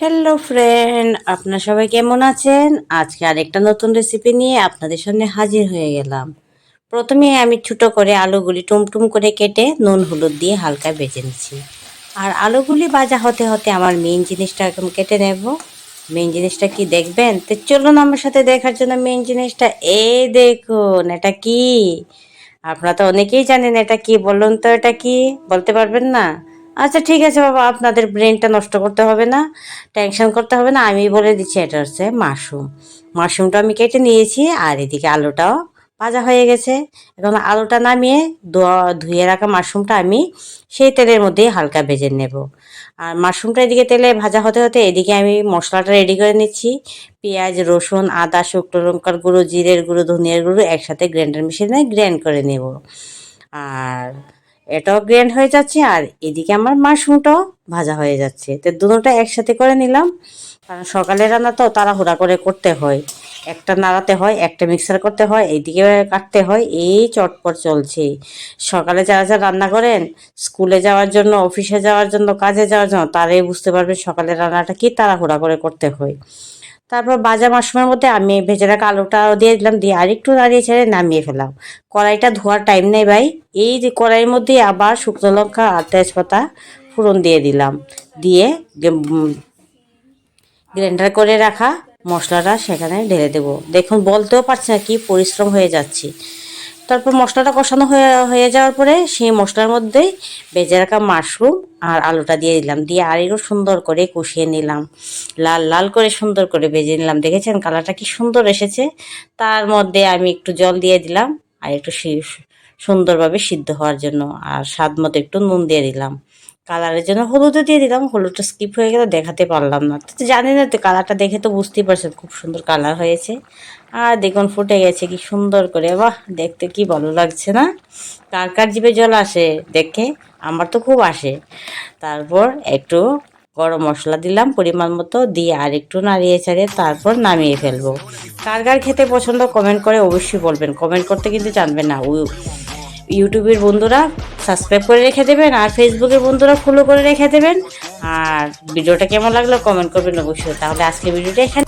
Hello friend আপনারা সবাই কেমন আছেন? আজকে আরেকটা নতুন রেসিপি নিয়ে আপনাদের সামনে হাজির হয়ে গেলাম। প্রথমে আমি ছোটো করে আলুগুলি টুমটুম করে কেটে নুন, হলুদ দিয়ে হালকা ভেজে নিচ্ছি। আর আলুগুলি ভাজা হতে হতে আমার মেইন জিনিসটা এখন কেটে নেব। মেইন জিনিসটা কি দেখবেন? তো চলুন আমার সাথে দেখার জন্য মেইন জিনিসটা। এই দেখুন, এটা কি? আপনারা তো অনেকেই জানেন এটা কি, বলুন তো এটা কি? বলতে পারবেন না? আচ্ছা ঠিক আছে বাবা, আপনাদের ব্রেনটা নষ্ট করতে হবে না টেনশন করতে হবে না আমি বলে দিচ্ছি, এটা হচ্ছে মাশরুম। মাশরুমটা আমি কেটে নিয়েছি, আর এদিকে আলুটাও ভাজা হয়ে গেছে। এখন আলুটা নামিয়ে ধোয়া- রাখা মাশরুমটা আমি সেই তেলের মধ্যেই হালকা ভেজে নেব। আর মাশরুমটা এদিকে তেলে ভাজা হতে হতে এদিকে আমি মশলাটা রেডি করে নিচ্ছি। পেঁয়াজ, রসুন, আদা, শুকনো লঙ্কার গুঁড়ো, জিরের গুঁড়ো, ধনিয়ার গুঁড়ো একসাথে গ্রাইন্ডার মেশিনে গ্রাইন্ড করে নেব। আর এটাও গ্র্যান্ড হয়ে যাচ্ছে আর এদিকে আমার মাশরুমটাও ভাজা হয়ে যাচ্ছে। তো দুটোটা একসাথে করে নিলাম। কারণ সকালে রান্না তো তাড়াহুড়া করে করতে হয়। একটা নাড়াতে হয়, একটা মিক্সার করতে হয় এইদিকে কাটতে হয়, এই চটপট চলছে। সকালে যারা যারা রান্না করেন, স্কুলে যাওয়ার জন্য, অফিসে যাওয়ার জন্য, কাজে যাওয়ার জন্য, তারাই বুঝতে পারবে সকালে রান্নাটা কি তাড়াহুড়া করে করতে হয়। তারপর বাজা মাশরুমের মধ্যে আমি ভেজে রাখা আলুটা দিয়ে দিলাম, দিয়ে আরেকটু দাঁড়িয়ে ছেড়ে নামিয়ে ফেলাম। কড়াইটা ধোয়ার টাইম নেই ভাই। এই যে কড়াইয়ের মধ্যে আবার শুকনো লঙ্কা আর তেজপাতা ফোড়ন দিয়ে দিলাম। দিয়ে গ্রাইন্ডার করে রাখা মশলাটা সেখানে ঢেলে দেবো। দেখুন, বলতেও পারছি না কি পরিশ্রম হয়ে যাচ্ছে। তারপর মশলাটা কষানো হয়ে হয়ে যাওয়ার পরে সেই মশলার মধ্যে বেজে রাখা মাশরুম আর আলুটা দিয়ে দিলাম। দিয়ে আরেকটু সুন্দর করে কষিয়ে নিলাম। লাল লাল করে সুন্দর করে ভেজে নিলাম। দেখেছেন কালারটা কি সুন্দর এসেছে? তার মধ্যে আমি একটু জল দিয়ে দিলাম আর একটু সুন্দরভাবে সিদ্ধ হওয়ার জন্য আর স্বাদ মতো একটু নুন দিয়ে দিলাম। কালারের জন্য হলুদও দিয়ে দিলাম, হলুদটা স্কিপ হয়ে গেলে দেখাতে পারলাম না। তো জানি না, তো কালারটা দেখে তো বুঝতেই পারছেন, খুব সুন্দর কালার হয়েছে। আর দেখুন, ফুটে গেছে, কি সুন্দর করে, বাহ, দেখতে কি ভালো লাগছে না? কার কার জিভে জল আসে দেখে? আমার তো খুব আসে। তারপর একটু গরম মশলা দিলাম, পরিমাণ মতো দিয়ে আর একটু নাড়িয়ে ছাড়িয়ে তারপর নামিয়ে ফেলব। কার কার খেতে পছন্দ কমেন্ট করে অবশ্যই বলবেন। কমেন্ট করতে কিন্তু জানবেন না। ইউটিউবের বন্ধুরা সাবস্ক্রাইব করে রেখে দেবেন আর ফেসবুকের বন্ধুরা ফলো করে রেখে দেবেন। আর ভিডিওটা কেমন লাগল কমেন্ট করবেন অবশ্যই। তাহলে আজকে ভিডিওটা এখানে